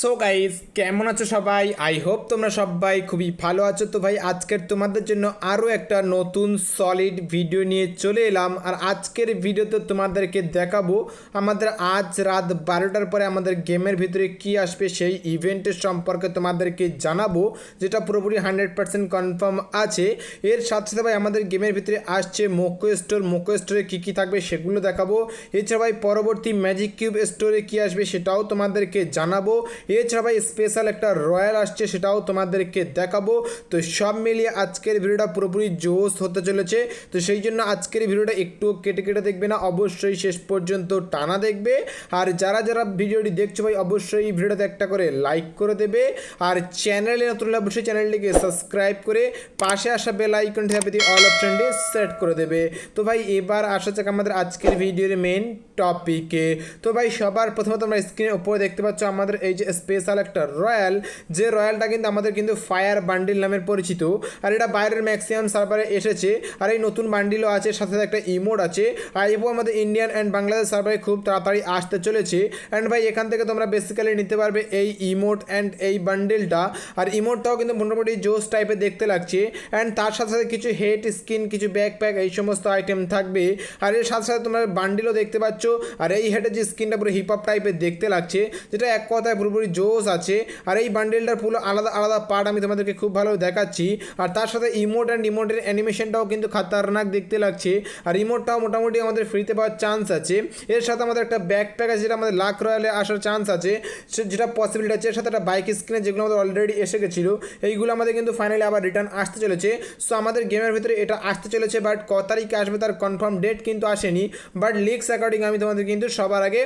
So guys কেমন আছো সবাই? আই হোপ তোমরা সবাই খুবই ভালো আছো। তো ভাই, আজকের তোমাদের জন্য আরও একটা নতুন সলিড ভিডিও নিয়ে চলে এলাম। আর আজকের ভিডিওতে তোমাদেরকে দেখাবো আমাদের আজ রাত বারোটার পরে আমাদের গেমের ভিতরে কি আসবে সেই ইভেন্টের সম্পর্কে তোমাদেরকে জানাব, যেটা পুরোপুরি হান্ড্রেড পার্সেন্ট কনফার্ম আছে। এর সাথে সাথে ভাই, আমাদের গেমের ভিতরে আসছে মোকো স্টোর মোকো স্টোরে কী কী থাকবে সেগুলো দেখাবো। এছাড়া ভাই, পরবর্তী ম্যাজিক কিউব স্টোরে কী আসবে সেটাও তোমাদেরকে জানাব। এছাড়া ভাই স্পেশাল একটা রয়্যাল আসছে, সেটাও তোমাদেরকে দেখাবো। তো সব মিলিয়ে আজকের ভিডিওটা পুরোপুরি জোস হতে চলেছে। তো সেই জন্য আজকের ভিডিওটা একটু কেটে কেটে দেখবে না, অবশ্যই শেষ পর্যন্ত টানা দেখবে। আর যারা যারা ভিডিওটি দেখছ ভাই, অবশ্যই ভিডিওটাতে একটা করে লাইক করে দেবে। আর চ্যানেলে নতুন অবশ্যই চ্যানেলটিকে সাবস্ক্রাইব করে পাশে আসা বেল আইকনটি দিয়ে অল অপশনটি সেট করে দেবে। তো ভাই, এবার আসা যাক আমাদের আজকের ভিডিওর মেন টপিকে তো ভাই, সবার প্রথমে তোমরা স্ক্রিনের উপরে দেখতে পাচ্ছ আমাদের এই যে স্পেশাল একটা রয়্যাল যে রয়্যালটা কিন্তু আমাদের কিন্তু ফায়ার বান্ডিল নামের পরিচিত। আর এটা বাইরের ম্যাক্সিমাম সার্ভারে এসেছে। আর এই নতুন বান্ডিলও আছে, সাথে সাথে একটা ইমোড আছে। আর এরপর আমাদের ইন্ডিয়ান অ্যান্ড বাংলাদেশ সার্ভারে খুব তাড়াতাড়ি আসতে চলেছে। অ্যান্ড ভাই, এখান থেকে তোমরা বেসিক্যালি নিতে পারবে এই ইমোট অ্যান্ড এই বান্ডিলটা আর ইমোটটাও কিন্তু মোটামুটি জোস টাইপের দেখতে লাগছে। অ্যান্ড তার সাথে সাথে কিছু হেড স্কিন কিছু ব্যাকপ্যাক এই সমস্ত আইটেম থাকবে। আর এর সাথে সাথে তোমরা বান্ডিলও দেখতে পাচ্ছ। আর এই হেডের যে স্কিনটা পুরো হিপ হপ টাইপের দেখতে লাগছে। যেটা এক কথায় পুরোপুরি জোস আছে। আর এই বান্ডেলটার পুরো আলাদা আলাদা পার্ট আমি তোমাদেরকে খুব ভালো দেখাচ্ছি। আর তার সাথে ইমোট অ্যান্ড ইমোটের অ্যানিমেশনটাও কিন্তু খাতারনাক দেখতে লাগছে। আর ইমোটটাও মোটামুটি আমাদের ফ্রিতে পাওয়ার চান্স আছে। এর সাথে আমাদের একটা ব্যাকপ্যাক আছে, যেটা আমাদের লাখ রয়্যালে আসার চান্স আছে। যেটা পসিবিলিটি আছে এর সাথে একটা বাইক স্ক্রিনে যেগুলো আমাদের অলরেডি এসে গেছিল, এইগুলো আমাদের কিন্তু ফাইনালি আবার রিটার্ন আসতে চলেছে। সো আমাদের গেমের ভিতরে এটা আসতে চলেছে বাট ক তারিখে আসবে তার কনফার্ম ডেট কিন্তু আসেনি। বাট লিক্স অ্যাকর্ডিং আমি তোমাদের কিন্তু সবার আগে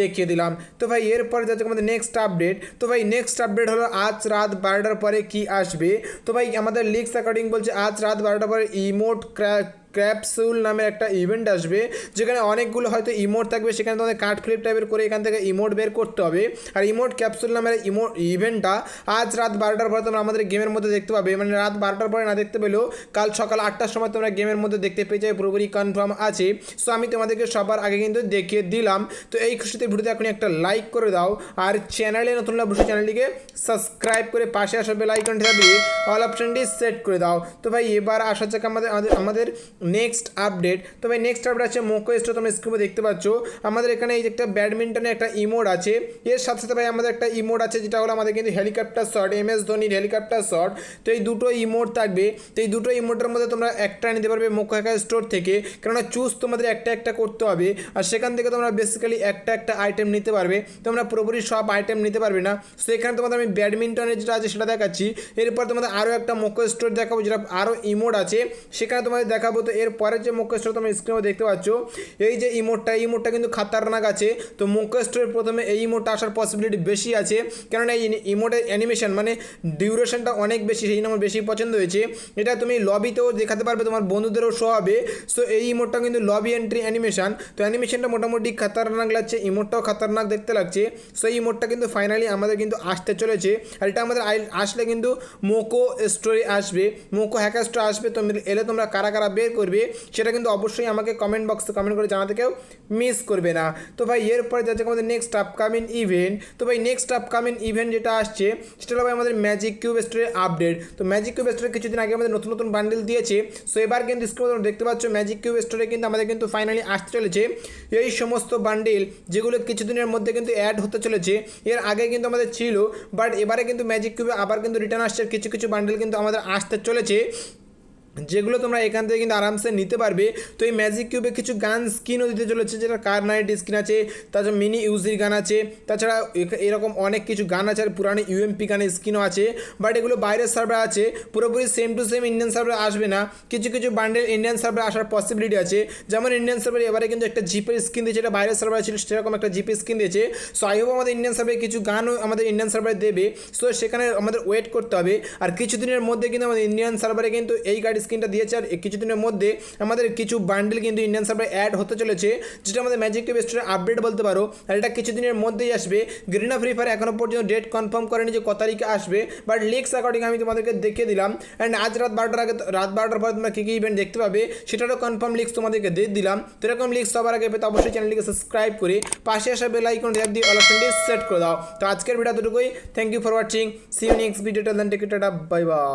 দেখিয়ে দিলাম। তো ভাই, এরপরে যাচ্ছে আমাদের নেক্সট আপডেট তো ভাই নেক্সট আপডেট হলো আজ রাত বারোটার পরে কি আসবে? তো ভাই, আমাদের লিক্স অ্যাকর্ডিং বলছে, আজ রাত বারোটার পরে ইমোট ক্র্যাক ক্র্যাপসুল নামে একটা ইভেন্ট আসবে, যেখানে অনেকগুলো হয়তো ইমোট থাকবে, সেখানে তোমাদের কার্ড ফ্লিপ টাইপের করে এখান থেকে ইমোট বের করতে হবে। আর ইমোট ক্যাপসুল নামের ইমো ইভেন্টটা আজ রাত বারোটার পরে তোমরা আমাদের গেমের মধ্যে দেখতে পাবে। মানে রাত বারোটার পরে না দেখতে পেলেও কাল সকাল আটটার সময় তোমরা গেমের মধ্যে দেখতে পেয়ে যাবে, পুরোপুরি কনফার্ম আছে। সো আমি তোমাদেরকে সবার আগে কিন্তু দেখিয়ে দিলাম। তো এই খুশিতে ভিডিওতে এখন একটা লাইক করে দাও। আর চ্যানেলে নতুন অবশ্যই চ্যানেলটিকে সাবস্ক্রাইব করে পাশে আসা বেল আইকনটা দিয়ে অল অপশনটি সেট করে দাও। তো ভাই, এবার আসা যাক আমাদের আমাদের নেক্সট আপডেট তো ভাই নেক্সট আপডেট আছে মোকো স্টোর তোমরা স্ক্রিনে দেখতে পাচ্ছ। আমাদের এখানে এই যে একটা ব্যাডমিন্টনে একটা ইমোড আছে। এর সাথে সাথে ভাই আমাদের একটা ইমোড আছে, যেটা হলো আমাদের কিন্তু হেলিকপ্টার শট এম এস ধোনির হেলিকপ্টার শট তো এই দুটো ইমোড থাকবে। তো এই দুটো ইমোটের মধ্যে তোমরা একটা নিতে পারবে মোকো হ্যাকার স্টোর থেকে। কেননা চুজ তোমাদের একটা একটা করতে হবে। আর সেখান থেকে তোমরা বেসিক্যালি একটা একটা আইটেম নিতে পারবে। তোমরা পুরোপুরি সব আইটেম নিতে পারবে না। সো এখানে তোমাদের আমি ব্যাডমিন্টনের যেটা আছে, সেটা দেখাচ্ছি। এরপর তোমাদের আরও একটা মোকো স্টোর দেখাবো, যেটা আরও ইমোড আছে। সেখানে তোমাদের দেখাবো তো এর পরের যে মুখ্য স্টোর তোমরা স্ক্রিনে দেখতে পাচ্ছ, এই যে ইমোটটা এই ইমোটটা কিন্তু খাতারনাক আছে। তো স্টোরের প্রথমে এই ইমোটটা আসার পসিবিলিটি বেশি আছে। কেননা এই ইমোটের অ্যানিমেশন মানে ডিউরেশনটা অনেক বেশি, সেই জন্য আমার বেশি পছন্দ হয়েছে। এটা তুমি লবিতেও দেখাতে পারবে, তোমার বন্ধুদেরও শো হবে। সো এই ইমোটটা কিন্তু লবি এন্ট্রি অ্যানিমেশন তো অ্যানিমেশনটা মোটামুটি খাতারনাক লাগছে ইমোটটাও খাতারনাক দেখতে লাগছে। সো এই ইমোটটা কিন্তু ফাইনালি আমাদের কিন্তু আসতে চলেছে। আর এটা আমাদের আসলে কিন্তু মোকো স্টোরে আসবে। মোকো হ্যাকার স্টোর আসবে। তো এলে তোমরা কারা কারা বের করবে, সেটা কিন্তু অবশ্যই আমাকে কমেন্ট বক্সে কমেন্ট করে জানাতে কেউ মিস করবে না। তো ভাই, এরপরে যাচ্ছে আমাদের নেক্সট আপকামিং ইভেন্ট তো ভাই নেক্সট আপকামিং ইভেন্ট যেটা আসছে, সেটা হলো ভাই আমাদের ম্যাজিক কিউব স্টোরের আপডেট তো ম্যাজিক কিউব স্টোরে কিছুদিন আগে আমাদের নতুন নতুন বান্ডেল দিয়েছে। সো এবার কিন্তু স্ক্রিনে দেখতে পাচ্ছ ম্যাজিক কিউব স্টোরে কিন্তু আমাদের কিন্তু ফাইনালি আসতে চলেছে। এই সমস্ত বান্ডেল যেগুলো কিছুদিনের মধ্যে কিন্তু অ্যাড হতে চলেছে, এর আগে কিন্তু আমাদের ছিল বাট এবারে কিন্তু ম্যাজিক কিউবে আবার কিন্তু রিটার্ন আসছে কিছু কিছু বান্ডেল কিন্তু আমাদের আসতে চলেছে। যেগুলো তোমরা এখান থেকে কিন্তু আরামসে নিতে পারবে। তো এই ম্যাজিক কিউবে কিছু গান স্কিনও দিতে চলেছে, যেটা কার নাইট স্কিন আছে তাছাড়া মিনি ইউজির গান আছে, তাছাড়া এরকম অনেক কিছু গান আছে, আর পুরানো ইউএমপি গানের স্কিনও আছে বাট এগুলো বাইরের সার্ভারে আছে, পুরোপুরি সেম টু সেম ইন্ডিয়ান সার্ভারে আসবে না। কিছু কিছু বান্ডেল ইন্ডিয়ান সার্ভারে আসার পসিবিলিটি আছে, যেমন ইন্ডিয়ান সার্ভারে এবারে কিন্তু একটা জিপের স্কিন দিয়েছে, যেটা বাইরের সার্ভারে ছিল, সেরকম একটা জিপের স্কিন দিয়েছে। সো আই হোপ আমাদের ইন্ডিয়ান সার্ভারে কিছু গানও আমাদের ইন্ডিয়ান সার্ভারে দেবে। সো সেখানে আমাদের ওয়েট করতে হবে। আর কিছুদিনের মধ্যে কিন্তু আমাদের ইন্ডিয়ান সার্ভারে কিন্তু এই গাড়ি স্ক্রিনটা দিয়েছে আর কিছুদিনের মধ্যে আমাদের কিছু বান্ডেল কিন্তু ইন্ডিয়ান সার্ভারে অ্যাড হতে চলেছে, যেটা আমাদের ম্যাজিক টিপ স্টোরের আপডেট বলতে পারো। আর এটা কিছুদিনের মধ্যেই আসবে। গ্রিনা ফ্রি ফায়ার এখনও পর্যন্ত ডেট কনফার্ম করেনি যে কত তারিখে আসবে বাট লিক্স অ্যাকর্ডিং আমি তোমাদেরকে দেখিয়ে দিলাম। অ্যান্ড আজ রাত বারোটার আগে রাত বারোটার পরে তোমরা কী কী ইভেন্ট দেখতে পাবে, সেটারও কনফার্ম লিক্স তোমাদেরকে দিয়ে দিলাম। তো এরকম লিক্স সবার আগে পেতে অবশ্যই চ্যানেলটিকে সাবস্ক্রাইব করে পাশে আসা বেল আইকন ট্যাপ দিয়ে অল অপশনটি সেট করে দাও। তো আজকের video দুটুকুই thank you for watching see you next video till then take bye bye